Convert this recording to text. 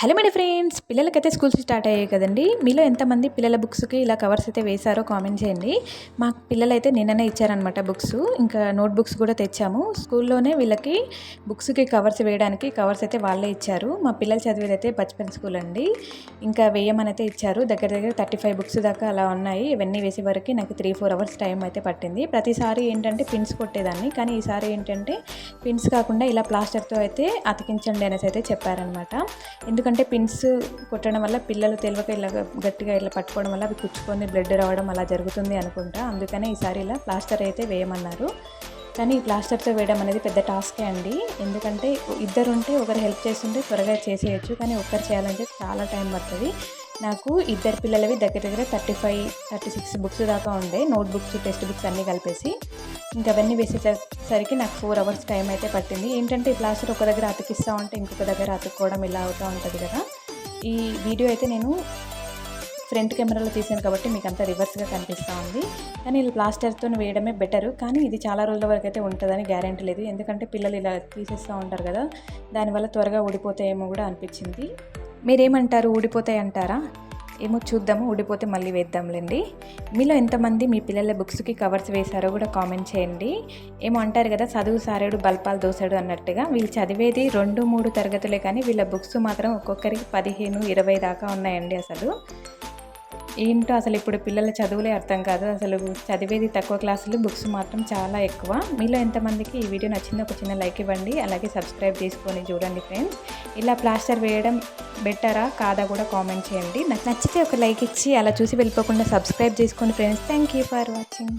Hello madam friends పిల్లలకైతే schools start అయ్యాయి కదండి. మీలో ఎంతమంది పిల్లల బుక్స్కి ఇలా కవర్స్ అయితే వేశారో కామెంట్ చేయండి. మా పిల్లలు అయితే నిన్ననే ఇచ్చారనమాట బుక్స్. ఇంకా నోట్ బుక్స్ కూడా తెచ్చాము. స్కూల్లోనే వీళ్ళకి బుక్స్కి కవర్స్ వేయడానికి కవర్స్ అయితే వాళ్ళే ఇచ్చారు. మా పిల్లలు చదివేది అయితే బచ్పన్ స్కూల్ అండి. ఇంకా వేయమని అయితే ఇచ్చారు. దగ్గర దగ్గర థర్టీ ఫైవ్ బుక్స్ దాకా అలా ఉన్నాయి. ఇవన్నీ వేసే వరకు నాకు త్రీ ఫోర్ అవర్స్ టైం అయితే పట్టింది. ప్రతిసారి ఏంటంటే పిన్స్ కొట్టేదాన్ని. కానీ ఈసారి ఏంటంటే పిన్స్ కాకుండా ఇలా ప్లాస్టర్తో అయితే అతికించండి అనేసి అయితే చెప్పారనమాట ఎందుకంటే పిన్స్ కొట్టడం వల్ల పిల్లలు తెలియక ఇలా గట్టిగా ఇలా పట్టుకోవడం వల్ల అవి కుచ్చుకొని బ్లడ్ రావడం అలా జరుగుతుంది అనుకుంటా. అందుకనే ఈసారి ఇలా ప్లాస్టర్ అయితే వేయమన్నారు. కానీ ఈ ప్లాస్టర్తో వేయడం అనేది పెద్ద టాస్కే అండి. ఎందుకంటే ఇద్దరు ఉంటే ఒకరు హెల్ప్ చేస్తుంటే త్వరగా చేసేయచ్చు. కానీ ఒక్కరు చేయాలంటే చాలా టైం పడుతుంది. నాకు ఇద్దరు పిల్లలవి దగ్గర దగ్గర thirty five thirty six books దాకా ఉండే. నోట్బుక్స్ టెక్స్ట్ బుక్స్ అన్నీ కలిపేసి ఇంకా అవన్నీ వేసేసరికి నాకు ఫోర్ అవర్స్ టైం అయితే పట్టింది. ఏంటంటే ఈ ప్లాస్టర్ ఒక దగ్గర అతికిస్తూ ఉంటే ఇంకొక దగ్గర అతుక్కోవడం ఇలా అవుతూ ఉంటుంది కదా. ఈ వీడియో అయితే నేను ఫ్రంట్ కెమెరాలో తీసాను కాబట్టి మీకు అంతా రివర్స్గా కనిపిస్తూ ఉంది. కానీ ఇలా ప్లాస్టర్తో వేయడమే బెటర్ కానీ ఇది చాలా రోజుల వరకు అయితే ఉంటుందని గ్యారంటీ లేదు. ఎందుకంటే పిల్లలు ఇలా తీసేస్తూ ఉంటారు కదా. దానివల్ల త్వరగా ఊడిపోతాయేమో కూడా అనిపించింది. మీరేమంటారు? ఊడిపోతాయి అంటారా ఏమో చూద్దాము ఊడిపోతే మళ్ళీ వేద్దాంలేండి. మీలో ఎంతమంది మీ పిల్లల బుక్స్కి కవర్స్ వేశారో కూడా కామెంట్ చేయండి. ఏమో అంటారు కదా చదువు సారేడు బల్పాలు దోసాడు అన్నట్టుగా. వీళ్ళు చదివేది రెండు మూడు తరగతులే కానీ వీళ్ళ బుక్స్ మాత్రం ఒక్కొక్కరికి పదిహేను ఇరవై దాకా ఉన్నాయండి అసలు. ఏంటో అసలు ఇప్పుడు పిల్లల చదువులే అర్థం కాదు. అసలు చదివేది తక్కువ క్లాసులు బుక్స్ మాత్రం చాలా ఎక్కువ. మీలో ఎంతమందికి ఈ వీడియో నచ్చిందో ఒక చిన్న లైక్ ఇవ్వండి. అలాగే సబ్స్క్రైబ్ చేసుకొని చూడండి ఫ్రెండ్స్. ఇలా ప్లాస్టర్ వేయడం బెటరా కాదా కూడా కామెంట్ చేయండి. నాకు నచ్చితే ఒక లైక్ ఇచ్చి అలా చూసి వెళ్ళిపోకుండా సబ్స్క్రైబ్ చేసుకోండి friends. Thank you for watching.